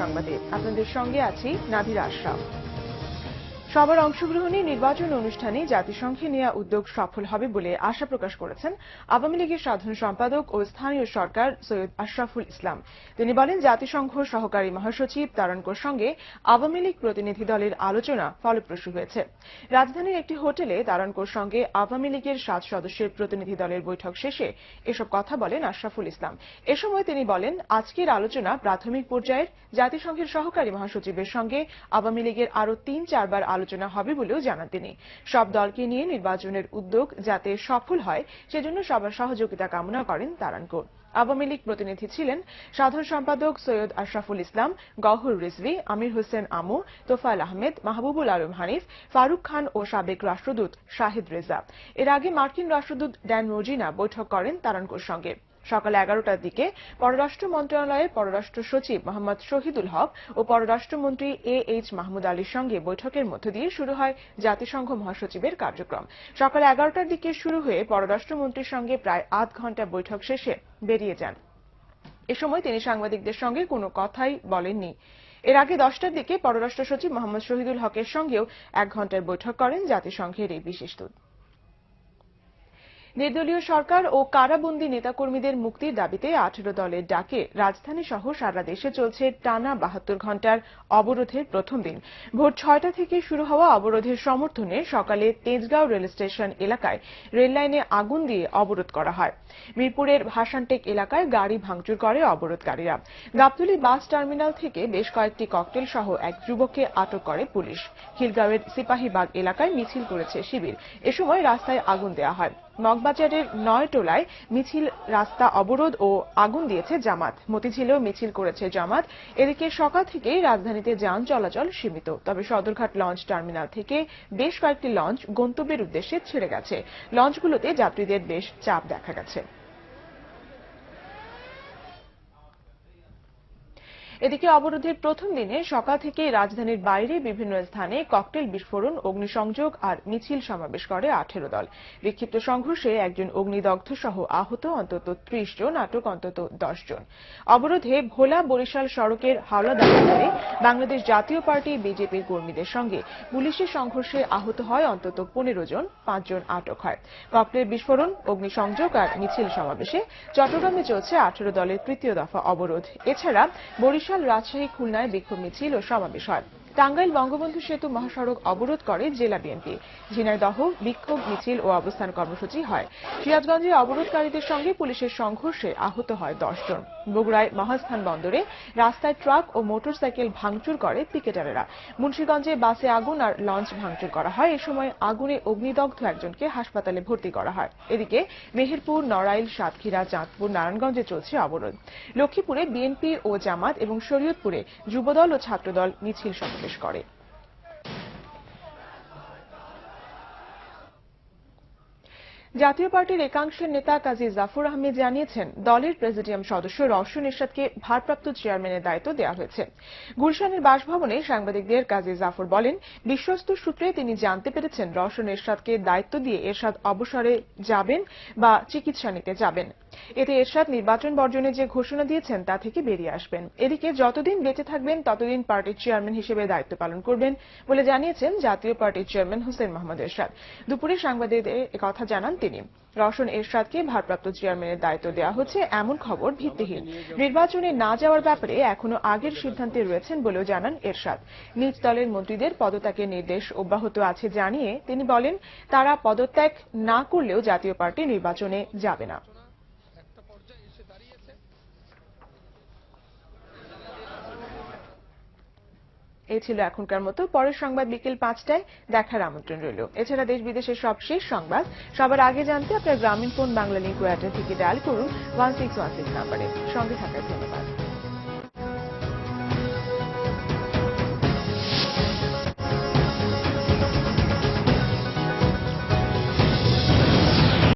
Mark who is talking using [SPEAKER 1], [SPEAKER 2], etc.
[SPEAKER 1] সংবাদে আপনাদের সঙ্গে আছি নাভির আশরাফ সবার অংশগ্রহণে নির্বাচন অনুষ্ঠানে জাতিসংঘে নেওয়া উদ্যোগ সফল হবে বলে আশা প্রকাশ করেছেন আওয়ামী লীগের সাধারণ সম্পাদক ও স্থানীয় সরকার সৈয়দ আশরাফুল ইসলাম তিনি বলেন জাতিসংঘ সহকারী মহাসচিব তারণকোর সঙ্গে আওয়ামী লীগ প্রতিনিধি দলের আলোচনা ফলপ্রসূ হয়েছে রাজধানীর একটি হোটেলে তারণকোর সঙ্গে আওয়ামী লীগের সাত সদস্যের প্রতিনিধি দলের বৈঠক শেষে এসব কথা বলেন আশরাফুল ইসলাম এ সময় তিনি বলেন আজকের আলোচনা প্রাথমিক পর্যায়ের জাতিসংঘের সহকারী মহাসচিবের সঙ্গে আওয়ামী লীগের আরও তিন চারবার আলোচনা হবে বলেও জানান তিনি সব দলকে নিয়ে নির্বাচনের উদ্যোগ যাতে সফল হয় সেজন্য সবার সহযোগিতা কামনা করেন তারানকোর আওয়ামী লীগ প্রতিনিধি ছিলেন সাধারণ সম্পাদক সৈয়দ আশরাফুল ইসলাম গহর রিজভি আমির হোসেন আমু তোফাল আহমেদ মাহবুবুল আলম হানিফ ফারুক খান ও সাবেক রাষ্ট্রদূত শাহিদ রেজা এর আগে মার্কিন রাষ্ট্রদূত ড্যান মর্জিনা বৈঠক করেন তারানকোর সঙ্গে সকাল এগারোটার দিকে পররাষ্ট্র মন্ত্রণালয়ের পররাষ্ট্র সচিব মোহাম্মদ শহীদুল হক ও পররাষ্ট্রমন্ত্রী এ এইচ মাহমুদ আলীর সঙ্গে বৈঠকের মধ্য দিয়ে শুরু হয় জাতিসংঘ মহাসচিবের কার্যক্রম সকাল এগারোটার দিকে শুরু হয়ে পররাষ্ট্রমন্ত্রীর সঙ্গে প্রায় আধ ঘন্টা বৈঠক শেষে বেরিয়ে যান এ সময় তিনি সাংবাদিকদের সঙ্গে কোনো কথাই বলেননি এর আগে দশটার দিকে পররাষ্ট্র সচিব মোহাম্মদ শহীদুল হকের সঙ্গেও এক ঘন্টার বৈঠক করেন জাতিসংঘের এই বিশেষ দূত নির্দলীয় সরকার ও কারাবন্দী নেতাকর্মীদের মুক্তির দাবিতে আঠেরো দলের ডাকে রাজধানী সহ সারা দেশে চলছে টানা বাহাত্তর ঘণ্টার অবরোধের প্রথম দিন ভোর ছয়টা থেকে শুরু হওয়া অবরোধের সমর্থনে সকালে তেজগাঁও রেল স্টেশন এলাকায় রেললাইনে আগুন দিয়ে অবরোধ করা হয় মিরপুরের ভাসানটেক এলাকায় গাড়ি ভাঙচুর করে অবরোধকারীরা গাবতলী বাস টার্মিনাল থেকে বেশ কয়েকটি ককটেল সহ এক যুবককে আটক করে পুলিশ খিলগাঁওয়ের সিপাহীবাগ এলাকায় মিছিল করেছে শিবির এ সময় রাস্তায় আগুন দেওয়া হয় মগবাজারের নয়টোলায় মিছিল রাস্তা অবরোধ ও আগুন দিয়েছে জামাত মতিঝিলেও মিছিল করেছে জামাত এদিকে সকাল থেকেই রাজধানীতে যান চলাচল সীমিত তবে সদরঘাট লঞ্চ টার্মিনাল থেকে বেশ কয়েকটি লঞ্চ গন্তব্যের উদ্দেশ্যে ছেড়ে গেছে লঞ্চগুলোতে যাত্রীদের বেশ চাপ দেখা গেছে এদিকে অবরোধের প্রথম দিনে সকাল থেকে রাজধানীর বাইরে বিভিন্ন স্থানে ককটেল বিস্ফোরণ অগ্নিসংযোগ আর মিছিল সমাবেশ করে আঠেরো দল বিক্ষিপ্ত সংঘর্ষে একজন অগ্নিদগ্ধ সহ আহত অন্তত ত্রিশ জন আটক অন্তত দশ জন অবরোধে ভোলা বরিশাল সড়কের হাওলা দাঁড়িয়ে বাংলাদেশ জাতীয় পার্টি বিজেপির কর্মীদের সঙ্গে পুলিশের সংঘর্ষে আহত হয় অন্তত পনেরো জন পাঁচজন আটক হয় ককটেল বিস্ফোরণ অগ্নিসংযোগ আর মিছিল সমাবেশে চট্টগ্রামে চলছে আঠেরো দলের তৃতীয় দফা অবরোধ এছাড়া বরিশাল বরিশাল রাজশাহী খুলনায় বিক্ষোভ মিছিল ও সমাবেশ হয় টাঙ্গাইল বঙ্গবন্ধু সেতু মহাসড়ক অবরোধ করে জেলা বিএনপি ঝিনাইদহ বিক্ষোভ মিছিল ও অবস্থান কর্মসূচি হয় সিরাজগঞ্জে অবরোধকারীদের সঙ্গে পুলিশের সংঘর্ষে আহত হয় দশজন বগুড়ায় মহাস্থান বন্দরে রাস্তায় ট্রাক ও মোটরসাইকেল ভাঙচুর করে পিকেটারেরা মুন্সীগঞ্জে বাসে আগুন আর লঞ্চ ভাঙচুর করা হয় এ সময় আগুনে অগ্নিদগ্ধ একজনকে হাসপাতালে ভর্তি করা হয় এদিকে মেহেরপুর নড়াইল সাতক্ষীরা চাঁদপুর নারায়ণগঞ্জে চলছে অবরোধ লক্ষ্মীপুরে বিএনপি ও জামাত এবং শরীয়তপুরে যুবদল ও ছাত্রদল মিছিল সমাবেশ নির্দেশ করে জাতীয় পার্টির একাংশের নেতা কাজী জাফর আহমেদ জানিয়েছেন দলের প্রেসিডিয়াম সদস্য রশন ইরশাদকে ভারপ্রাপ্ত চেয়ারম্যানের দায়িত্ব দেওয়া হয়েছে গুলশানের বাসভবনে সাংবাদিকদের কাজী জাফর বলেন বিশ্বস্ত সূত্রে তিনি জানতে পেরেছেন রশন ইরশাদকে দায়িত্ব দিয়ে এরশাদ অবসরে যাবেন বা চিকিৎসা নিতে যাবেন এতে এরশাদ নির্বাচন বর্জনে যে ঘোষণা দিয়েছেন তা থেকে বেরিয়ে আসবেন এদিকে যতদিন বেঁচে থাকবেন ততদিন পার্টির চেয়ারম্যান হিসেবে দায়িত্ব পালন করবেন বলে জানিয়েছেন জাতীয় পার্টির চেয়ারম্যান হোসেন মোহাম্মদ এরশাদ দুপুরে সাংবাদিকদের কথা জানান তিনি রশন এরশাদকে ভারপ্রাপ্ত চেয়ারম্যানের দায়িত্ব দেওয়া হচ্ছে এমন খবর ভিত্তিহীন নির্বাচনে না যাওয়ার ব্যাপারে এখনো আগের সিদ্ধান্তে রয়েছেন বলেও জানান এরশাদ নিজ দলের মন্ত্রীদের পদত্যাগের নির্দেশ অব্যাহত আছে জানিয়ে তিনি বলেন তারা পদত্যাগ না করলেও জাতীয় পার্টি নির্বাচনে যাবে না এই ছিল এখনকার মতো পরের সংবাদ বিকেল পাঁচটায় দেখার আমন্ত্রণ রইল এছাড়া দেশ বিদেশের সব শেষ সংবাদ সবার আগে জানতে আপনার গ্রামীণ ফোন বাংলা লিঙ্ক থেকে ডায়াল করুন ওয়ান সিক্স ওয়ান সিক্স নাম্বারে সঙ্গে থাকার ধন্যবাদ